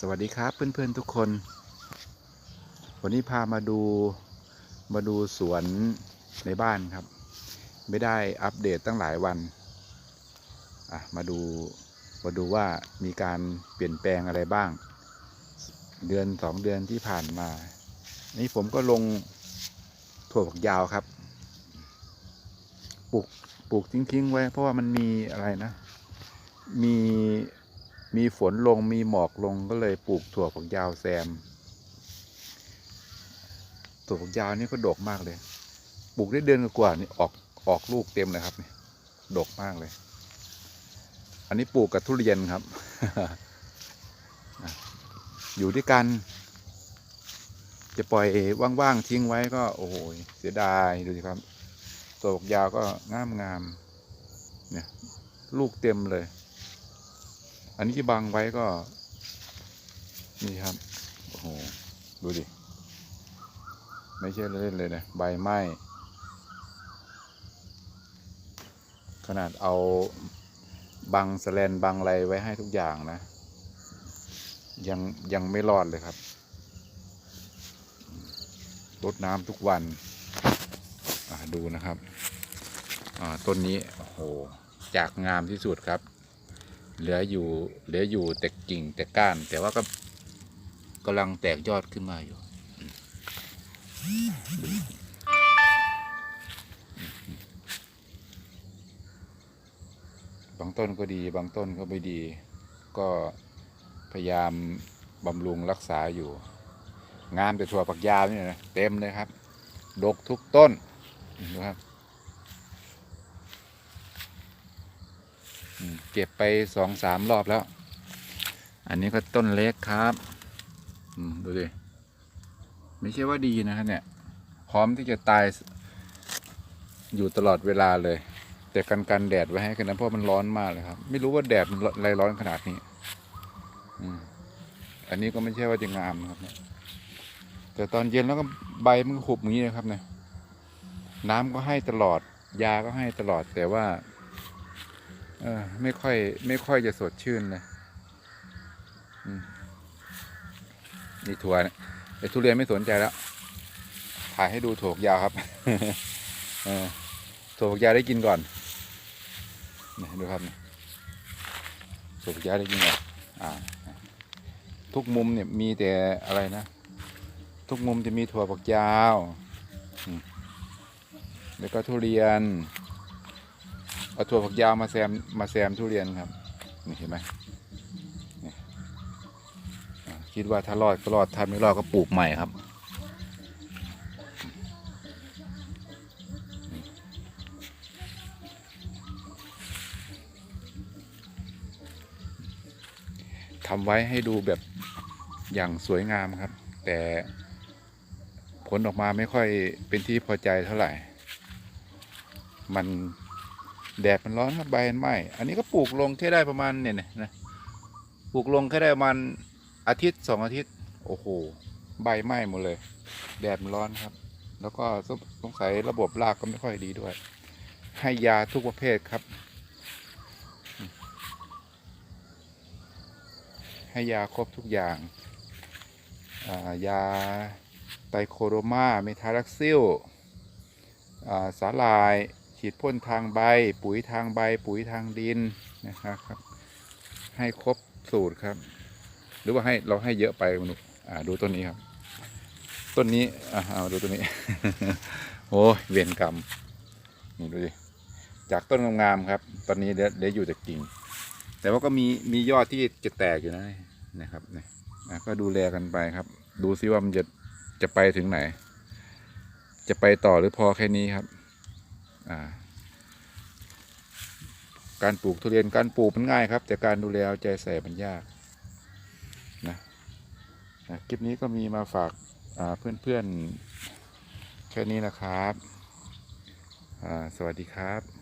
สวัสดีครับเพื่อนๆทุกคน วันนี้พามาดูมาดูสวนในบ้านครับ ไม่ได้อัปเดตตั้งหลายวันมาดูมาดูว่ามีการเปลี่ยนแปลงอะไรบ้าง เดือนสองเดือนที่ผ่านมา นี่ผมก็ลงถั่วฝักยาวครับปลูกปลูกทิ้งๆไว้ เพราะว่ามันมีอะไรนะ มี มีฝนลงมีหมอกลงก็เลยปลูกถั่วฝักยาวแซม ถั่วฝักยาวนี่ก็ดกมากเลย ปลูกได้เดือนกว่านี่ออกออกลูกเต็มเลยครับนี่ดกมากเลย อันนี้ปลูกกับทุเรียนครับ อยู่ด้วยกัน จะปล่อยว่างๆทิ้งไว้ก็โอ้โหเสียดายดูสิครับถั่วฝักยาวก็งามงามๆเนี่ย ลูกเต็มเลย อันนี้ที่บังไว้ก็ นี่ครับ โอ้โห ดูดิ ไม่ใช่เล่นเลยนะ ใบไหม้ขนาดเอาบังสแลนบังอะไรไว้ให้ทุกอย่างนะ ยังยังไม่รอดเลยครับรดน้ำทุกวันดูนะครับต้นนี้โอ้โหจากงามที่สุดครับ เหลืออยู่เหลืออยู่แต่กิ่งแต่ก้าน แต่ว่าก็กำลังแตกยอดขึ้นมาอยู่ บางต้นก็ดีบางต้นก็ไม่ดี ก็พยายามบำรุงรักษาอยู่ งามแต่ถั่วฝักยาวนี่นะเต็มเลยครับ ดกทุกต้นดูครับ อืม เก็บไปสองสามรอบแล้ว อันนี้ก็ต้นเล็กครับดูดิไม่ใช่ว่าดีนะครับเนี่ย พร้อมที่จะตายอยู่ตลอดเวลาเลย แต่กันกันแดดไว้ให้กันนะเพราะมันร้อนมากเลยครับ ไม่รู้ว่าแดดมันอะไรร้อนขนาดนี้อันนี้ก็ไม่ใช่ว่าจะงามนะครับเนี่ยแต่ตอนเย็นแล้วก็ใบมันหุบอย่างนี้นะครับเนี่ยน้ำก็ให้ตลอด ยาก็ให้ตลอดแต่ว่า เออไม่ค่อย ไม่ค่อยจะสดชื่นเลยมนี่ถั่วเนี่ยไอ้ทุเรียนไม่สนใจแล้วถ่ายให้ดูถั่วกยาวครับเออถั่วกยาวได้กินก่อนนี่ดูครับถั่วกยาวได้กินก่อนอ่าทุกมุมเนี่ยมีแต่อะไรนะ ทุกมุมจะมีถั่วฝักยาว แล้วก็ทุเรียน เอาถั่วฝักยาวมาแซมมาแซมทุเรียนครับนี่เห็นไหมคิดว่าถ้ารอดก็รอดถ้าไม่รอดก็ปลูกใหม่ครับทำไว้ให้ดูแบบอย่างสวยงามครับ แต่ผลออกมาไม่ค่อยเป็นที่พอใจเท่าไหร่ มัน แดดมันร้อนครับใบมันไหม้อันนี้ก็ปลูกลงแค่ได้ประมาณเนี่ยนะปลูกลงแค่ได้ประมาณอาทิตย์สองอาทิตย์ โอ้โห ใบไหม้หมดเลย แดดมันร้อนครับ แล้วก็สงสงสัยระบบรากก็ไม่ค่อยดีด้วย ให้ยาทุกประเภทครับ ให้ยาครบทุกอย่างายาไตโคโรมาเมทารักซิลสาลาย ฉีดพ่นทางใบ ปุ๋ยทางใบ ปุ๋ยทางดินนะครับ ให้ครบสูตรครับ หรือว่าให้เราให้เยอะไปมนุษย์อ่าดูต้นนี้ครับ ต้นนี้อ่าเอาดูต้นนี้โอ้เวรกรรมนี่ดูดิจากต้นงามๆครับ ตอนนี้เดี๋ยวอยู่แต่กิ่ง แต่ว่าก็มีมียอดที่จะแตกอยู่นะนะครับเนี่ยอะก็ดูแลกันไปครับ ดูซิว่ามันจะจะไปถึงไหน จะไปต่อหรือพอแค่นี้ครับ การปลูกทุเรียนการปลูกมันง่ายครับ แต่การดูแลเอาใจใส่มันยากนะนะคลิปนี้ก็มีมาฝากเพื่อนๆแค่นี้นะครับ สวัสดีครับ